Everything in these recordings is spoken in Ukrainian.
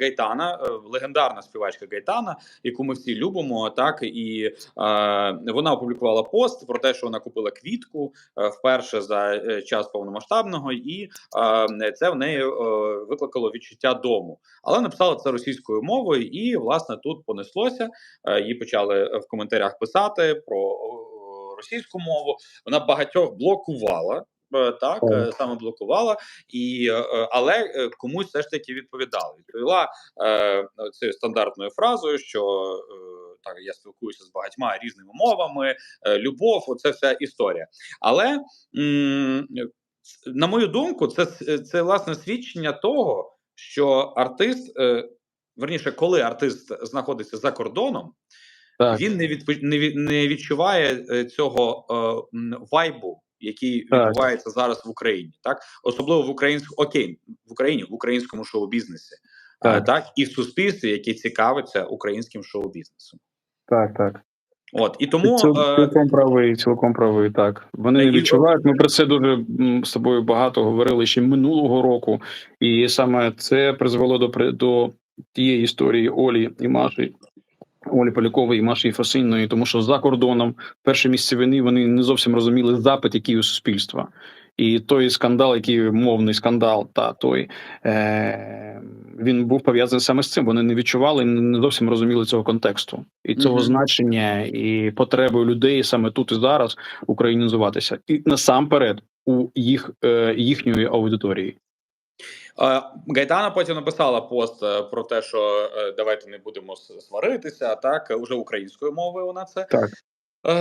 Гайтана, е, легендарна співачка Гайтана, яку ми всі любимо. Так і е, вона опублікувала пост про те, що вона купила квітку е, вперше за е, час повномасштабного, і е, це в неї е, викликало відчуття дому. Але написала це російською мовою, і власне тут понеслося. Е, її почали в коментарях писати про російську мову. Вона багатьох блокувала. Е, Так, саме блокувала, і е, е, але комусь все ж таки відповідала. Відповіла е, цією стандартною фразою, що так я спілкуюся з багатьма різними мовами, любов, оце вся історія. Але м, на мою думку, це, це власне свідчення того, що артист, е, верніше, коли артист знаходиться за кордоном, Так. він не відпо- не, від- не відчуває цього е, вайбу, який Так. відбувається зараз в Україні, так особливо в українському окей, в Україні, в українському шоу-бізнесі, так. Так. так і в суспільстві, яке цікавиться українським шоу-бізнесом. Так, так. От і тому е, цілком правий, цілком правий. Так вони і- відчувають. Ми про це дуже з тобою багато говорили ще минулого року, і саме це призвело до до тієї історії Олі і Маші. Олі Полякової і Маші Фасинної, тому що за кордоном перше місце війни вони не зовсім розуміли запит, який у суспільства. І той скандал, який мовний скандал, та той е, він був пов'язаний саме з цим. Вони не відчували, не зовсім розуміли цього контексту і цього Мгм. значення, і потреби людей саме тут і зараз українізуватися, і насамперед у їх е, їхньої аудиторії. Гайтана потім написала пост е, про те, що е, давайте не будемо сваритися. Так е, уже українською мовою вона це Так.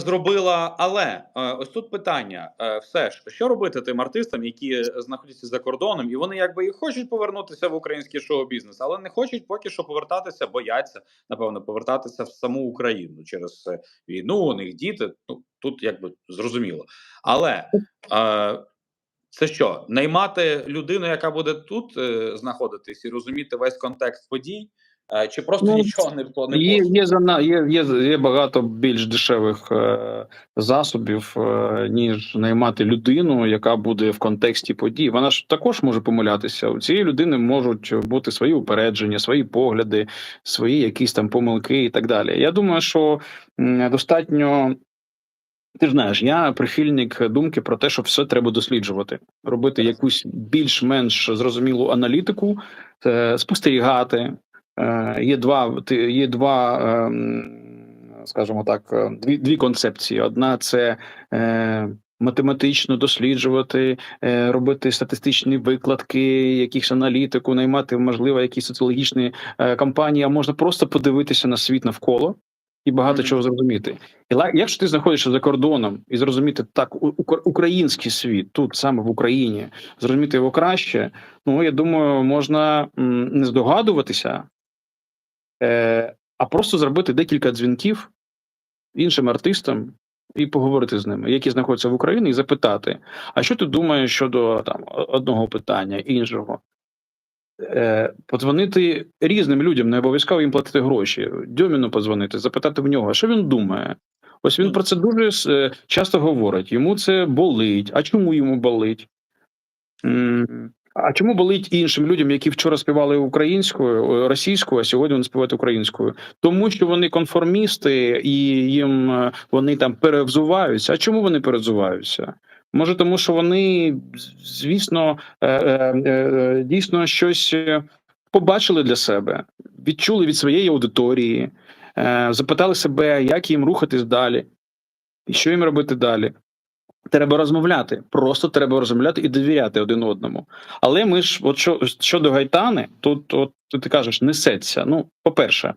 зробила. Але ось тут питання: все ж що робити тим артистам, які знаходяться за кордоном, і вони якби і хочуть повернутися в український шоу-бізнес, але не хочуть поки що повертатися, бояться напевно повертатися в саму Україну через війну. У них діти. Ну тут якби зрозуміло, але. Це що, наймати людину, яка буде тут е, знаходитись і розуміти весь контекст подій, е, чи просто Ну, нічого не не Є, є, є, є, є багато більш дешевих е, засобів, е, ніж наймати людину, яка буде в контексті подій. Вона ж також може помилятися. У цієї людини можуть бути свої упередження, свої погляди, свої якісь там помилки і так далі. Я думаю, що достатньо. Ти ж знаєш, я прихильник думки про те, що все треба досліджувати, робити якусь більш-менш зрозумілу аналітику, е, спостерігати, Е, Є два є два, ем, скажімо так, е, дві, дві концепції. Одна це математично досліджувати, робити статистичні викладки, якихось аналітику, наймати, можливо, якісь соціологічні кампанії, а можна просто подивитися на світ навколо. І багато Мгм. чого зрозуміти, і якщо ти знаходишся за кордоном і зрозуміти так, український світ тут саме в Україні, зрозуміти його краще. Ну я думаю, можна не здогадуватися, е, а просто зробити декілька дзвінків іншим артистам і поговорити з ними, які знаходяться в Україні, і запитати: а що ти думаєш щодо там одного питання, іншого? Е, подзвонити різним людям, не обов'язково їм платити гроші. Дьоміну подзвонити, запитати в нього, що він думає. Ось він про це дуже е, часто говорить. Йому це болить. А чому йому болить? А чому болить іншим людям, які вчора співали українською, російською, а сьогодні вони співають українською? Тому що вони конформісти і їм е, вони там перевзуваються. А чому вони перевзуваються? Може, тому що вони, звісно, е, е, е, дійсно щось побачили для себе, відчули від своєї аудиторії, запитали себе, як їм рухатись далі, і що їм робити далі. Треба розмовляти, просто треба розмовляти і довіряти один одному. Але ми ж, от що щодо Гайтани, тут от ти кажеш, несеться. Ну, по-перше,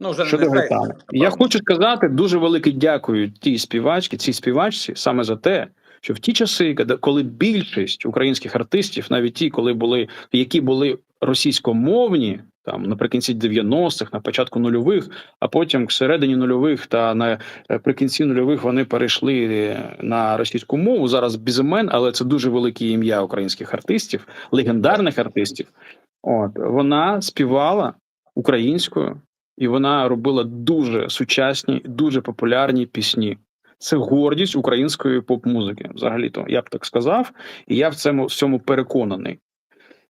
Ну вже щодо не Гайтани, я хочу сказати дуже велике дякую тій співачці, цій співачці саме за те, що в ті часи, коли- більшість українських артистів, навіть ті, коли були які були російськомовні, там наприкінці 90-х, на початку нульових, а потім всередині нульових та наприкінці нульових вони перейшли е, на російську мову. Зараз без імен, але це дуже велике ім'я українських артистів, легендарних артистів. От вона співала українською, і вона робила дуже сучасні, дуже популярні пісні. Це гордість української поп-музики. Взагалі, то я б так сказав, і я в цьому в цьому переконаний.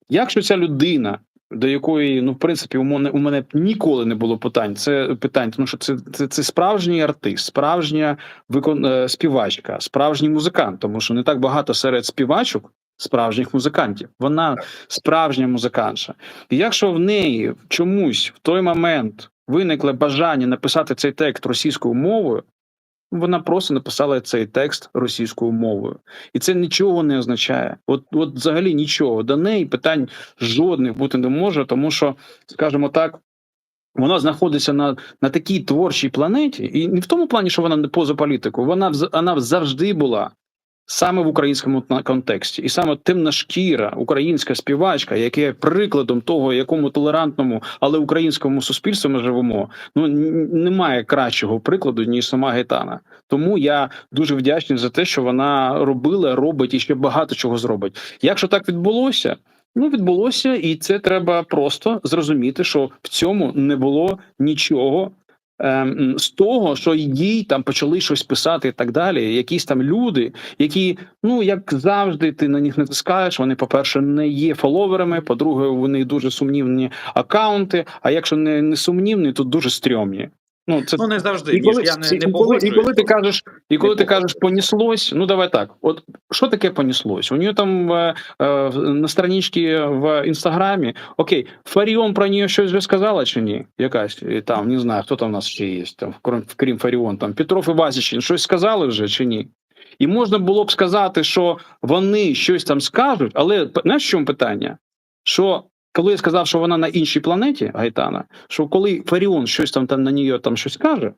Якщо ця людина до якої, ну, в принципі, у мене у мене ніколи не було питань. Це питань, тому що це, це, це справжній артист, справжня викон... е, співачка, справжній музикант, тому що не так багато серед співачок. Справжніх музикантів, вона справжня музикантша. І якщо в неї чомусь в той момент виникло бажання написати цей текст російською мовою, вона просто написала цей текст російською мовою, і це нічого не означає. От, от взагалі нічого. До неї питань жодних бути не може, тому що, скажімо так. Вона знаходиться на на такій творчій планеті, і не в тому плані, що вона не поза політику, вона вона завжди була саме в українському контексті, і саме темна шкіра, українська співачка, яка є прикладом того, якому толерантному, але українському суспільстві ми живемо. Ну немає кращого прикладу ніж сама Гайтана. Тому я дуже вдячний за те, що вона робила, робить і ще багато чого зробить. Якщо так відбулося. Ну, відбулося, і це треба просто зрозуміти, що в цьому не було нічого з того, що їй там почали щось писати і так далі. Якісь там люди, які, ну як завжди, ти на них натискаєш. Вони, по-перше, не є фоловерами. По-друге, вони дуже сумнівні акаунти. А якщо не, не сумнівні, то дуже стрьомні. Ну, це Ну не завжди. і коли, я не, і, коли, і коли ти кажеш, і коли Не ти кажеш поніслось, ну давай так. От що таке поніслось? У нього там е, е, на страничці в інстаграмі, окей, Фаріон про нього щось вже сказала чи ні? Якась там не знаю, хто там у нас ще є, там крім, крім Фаріон, там Петров і Васічин, щось сказали вже чи ні? І можна було б сказати, що вони щось там скажуть, але в чому питання? Що коли я сказав, що вона на іншій планеті Гайтана, що коли Фаріон щось там, там на нього там щось каже,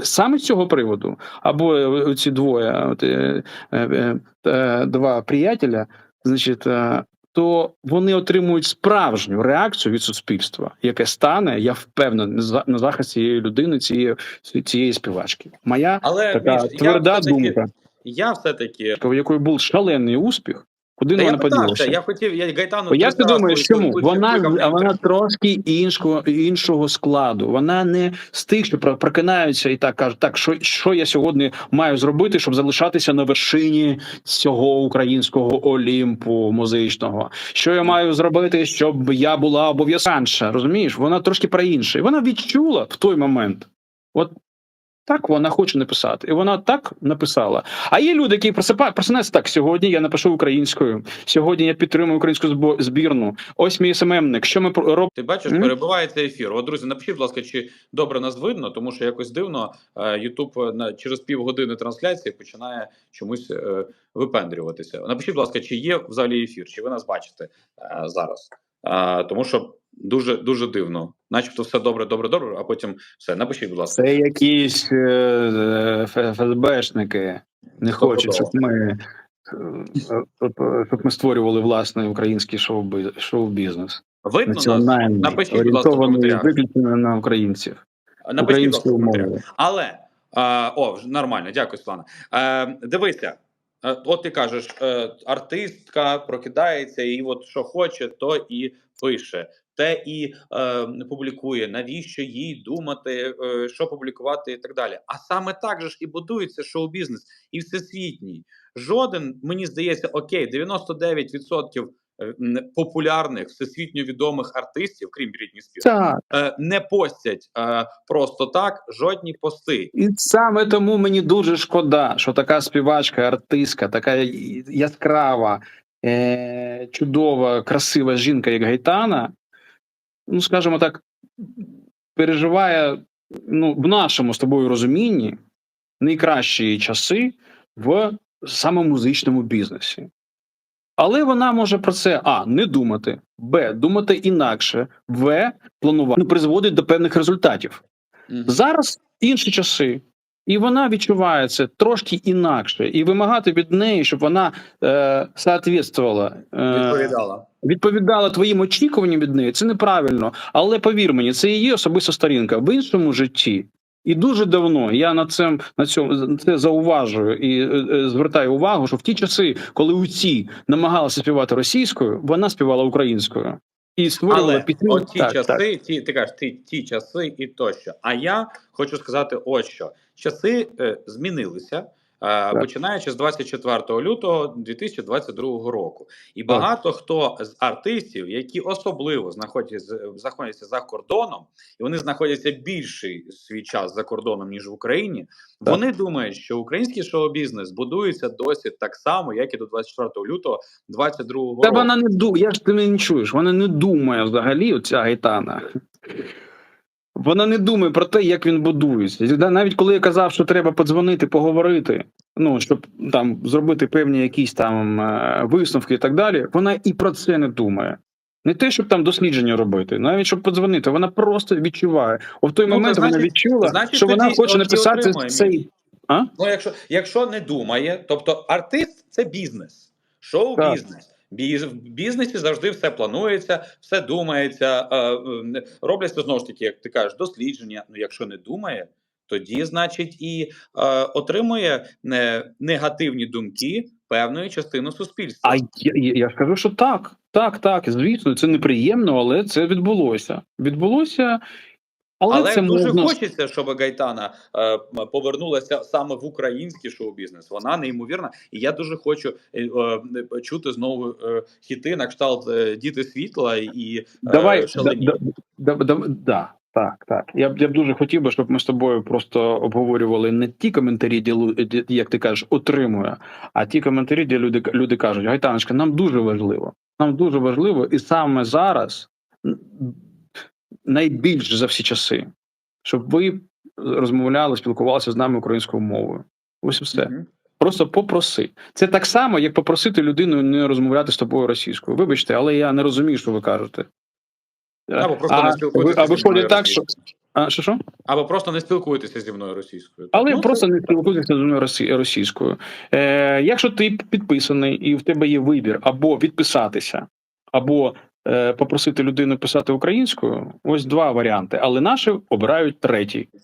саме з цього приводу, або е, ці двоє, от, е, е, е, два приятеля, значить, е, то вони отримують справжню реакцію від суспільства, яке стане, я впевнений, на захист цієї людини, цієї, цієї співачки. Моя Але така Міш, тверда все-таки, думка, я все-таки в якої був шалений успіх, куди Та вона поділася? я хотів, я Гайтану я ти думаєш, чому вона вона трошки іншого іншого складу. Вона не з тих, що прокинаються і так кажуть, так що, що я сьогодні маю зробити, щоб залишатися на вершині цього українського олімпу музичного. Що я маю зробити, щоб я була обов'язанша? Розумієш? Вона трошки про інше. Вона відчула в той момент. От так вона хоче написати, і вона так написала. А є люди, які просипають, просинаються так. Сьогодні я напишу українською. Сьогодні я підтримую українську збірну. Ось мій СММник. Що ми робимо? Ти бачиш, Мгм. перебувається ефір. От, друзі, напишіть, будь ласка, чи добре нас видно, тому що якось дивно е, Ютуб на через півгодини трансляції починає чомусь е, випендрюватися. Напишіть, будь ласка, чи є взагалі ефір, чи ви нас бачите е, зараз? Е, тому що дуже дуже дивно, начебто, все добре, добре, добре. А потім все. Напишіть, будь ласка. Це якісь е, ФСБшники не хочуть, щоб ми, е, щоб- щоб ми створювали власний український шоу шоу-бізнес. Видно нас? Національний, Напишіть, будь ласка, виключно на українців. Напишіть, будь ласка. Але е, о, нормально, дякую, Свана. Е, дивися, е, от ти кажеш, е, артистка прокидається, і от що хоче, то і пише. Те і е, публікує, навіщо їй думати, е, що публікувати, і так далі. А саме так же ж і будується шоу-бізнес і всесвітній. Жоден, мені здається, окей, 99% е, м, популярних всесвітньо відомих артистів, крім Брітні Спірс, е, не постять е, просто так жодні пости. І саме тому мені дуже шкода, що така співачка, артистка, така яскрава, е- чудова, красива жінка, як Гайтана, ну скажімо так, переживає ну, в нашому з тобою розумінні найкращі часи в саме музичному бізнесі. Але вона може про це а не думати, б думати інакше, в планувати ну, призводить до певних результатів. Мгм. Зараз інші часи, і вона відчуває це трошки інакше, і вимагати від неї, щоб вона е, соответствувала, е, Відповідала. відповідала твоїм очікуванням від неї. Це неправильно. Але повір мені, це її особиста сторінка в іншому житті. І дуже давно я на цим на цьому це зауважую і е, е, звертаю увагу, що в ті часи, коли у ці намагалися співати російською, вона співала українською і створювала пісні. ті Так, часи, так. ті ти кажеш, ті, ті часи і тощо. А я хочу сказати, ось що часи е, змінилися. Е, починаючи з 24 лютого 2022 року, і Так. багато хто з артистів, які особливо знаходяться знаходяться за кордоном, і вони знаходяться більший свій час за кордоном ніж в Україні. Так. Вони думають, що український шоу-бізнес будується досі так само, як і до 24 лютого 2022 Та вона не думає, я ж ти не чуєш, вона не думає взагалі, оця гайтана. Вона не думає про те, як він будується. Навіть коли я казав, що треба подзвонити, поговорити, ну щоб там зробити певні якісь там е, висновки і так далі, вона і про це не думає. Не те, щоб там дослідження робити, навіть щоб подзвонити, вона просто відчуває. О, в той Ну, момент вона значить- відчула, значить, що вона хоче написати цей. А? Ну, якщо, якщо не думає, тобто артист це бізнес, шоу-бізнес. В бізнесі завжди все планується, все думається, е, робляться знову ж таки, як ти кажеш, дослідження. Ну, якщо не думає, тоді, значить, і е, отримує е, негативні думки певної частини суспільства. А я, я ж кажу, що так, так, так, звісно, це неприємно, але це відбулося. Відбулося, але, Але це дуже можна. хочеться, щоб Гайтана е, повернулася саме в український шоу-бізнес. Вона неймовірна, і я дуже хочу е, е, чути знову е, хіти на кшталт е, Діти світла і е, Давай, да, шалені. да, да, да, да, так, так. Я б я б дуже хотів би, щоб ми з тобою просто обговорювали не ті коментарі, де, як ти кажеш, отримує, а ті коментарі, де люди, люди кажуть, Гайтаночка, нам дуже важливо. Нам дуже важливо, і саме зараз найбільш за всі часи, щоб ви розмовляли, спілкувалися з нами українською мовою. Ось все. Мгм. Просто попроси. Це так само, як попросити людину не розмовляти з тобою російською. Вибачте, але я не розумію, що ви кажете. Або просто а, не спілкуйтеся а зі виходить так, що. А, що, що? Або просто не спілкуйтеся зі мною російською. Але Ну, просто це- не спілкуйтеся з мною російською. Е, якщо ти підписаний і в тебе є вибір або відписатися, або е, попросити людину писати українською, ось два варіанти. Але наші обирають третій.